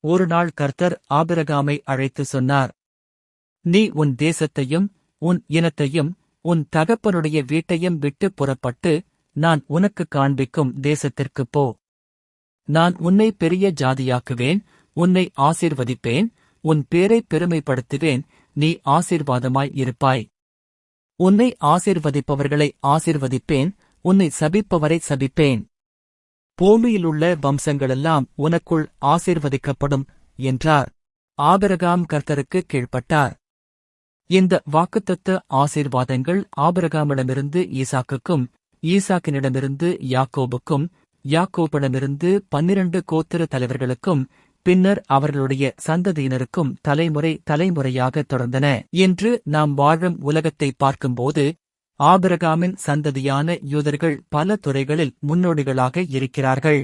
ஒரு நாள் கர்த்தர் ஆபிரகாமை அழைத்து சொன்னார். நீ உன் தேசத்தையும் உன் இனத்தையும் உன் தகப்பனுடைய வீட்டையும் விட்டு புறப்பட்டு நான் உனக்கு காண்பிக்கும் தேசத்திற்குப் போ. நான் உன்னை பெரிய ஜாதியாக்குவேன் உன்னை ஆசீர்வதிப்பேன் உன் பேரைப் பெருமைப்படுத்துவேன் நீ ஆசீர்வாதமாய் இருப்பாய். உன்னை ஆசீர்வதிப்பவர்களை ஆசீர்வதிப்பேன் உன்னை சபிப்பவரை சபிப்பேன். பூமியிலுள்ள வம்சங்களெல்லாம் உனக்குள் ஆசீர்வதிக்கப்படும் என்றார். ஆபிரகாம் கர்த்தருக்கு கீழ்ப்பட்டார். இந்த வாக்குத்தத்த ஆசீர்வாதங்கள் ஆபிரகாமிடமிருந்து ஈசாக்குக்கும் ஈசாக்கினிடமிருந்து யாக்கோபுக்கும் யாக்கோபிடமிருந்து பன்னிரண்டு கோத்திர தலைவர்களுக்கும் பின்னர் அவர்களுடைய சந்ததியினருக்கும் தலைமுறை தலைமுறையாக தொடர்ந்தன என்று நாம் வாழும் உலகத்தை பார்க்கும்போது ஆபிரகாமின் சந்ததியான யூதர்கள் பல துறைகளில் முன்னோடிகளாக இருக்கிறார்கள்.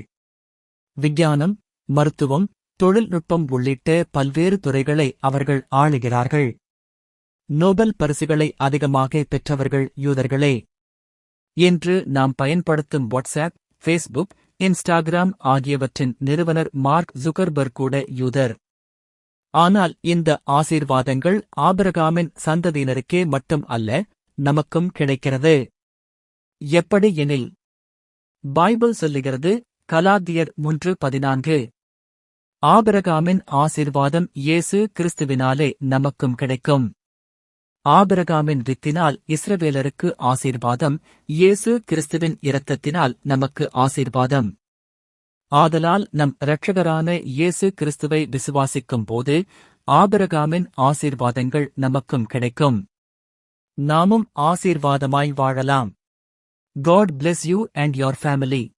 விஞ்ஞானம் மருத்துவம் தொழில்நுட்பம் உள்ளிட்ட பல்வேறு துறைகளை அவர்கள் ஆளுகிறார்கள். நோபல் பரிசுகளை அதிகமாக பெற்றவர்கள் யூதர்களே. இன்று நாம் பயன்படுத்தும் வாட்ஸ்ஆப் ஃபேஸ்புக் இன்ஸ்டாகிராம் ஆகியவற்றின் நிறுவனர் மார்க் ஜுகர்பர்க் கூட யூதர். ஆனால் இந்த ஆசீர்வாதங்கள் ஆபிரகாமின் சந்ததியினருக்கே மட்டும் அல்ல நமக்கும் கிடைக்கிறது. எப்படி எனில் பைபிள் சொல்லுகிறது கலாத்தியர் மூன்று பதினான்கு. ஆபிரகாமின் ஆசீர்வாதம் இயேசு கிறிஸ்துவினாலே நமக்கும் கிடைக்கும். ஆபிரகாமின் வித்தினால் இஸ்ரவேலருக்கு ஆசீர்வாதம் இயேசு கிறிஸ்துவின் இரத்தத்தினால் நமக்கு ஆசீர்வாதம். ஆதலால் நம் இரட்சகரான இயேசு கிறிஸ்துவை விசுவாசிக்கும் போது ஆபிரகாமின் ஆசீர்வாதங்கள் நமக்கும் கிடைக்கும். நாமும் ஆசீர்வாதமாய் வாழலாம். God bless you and your family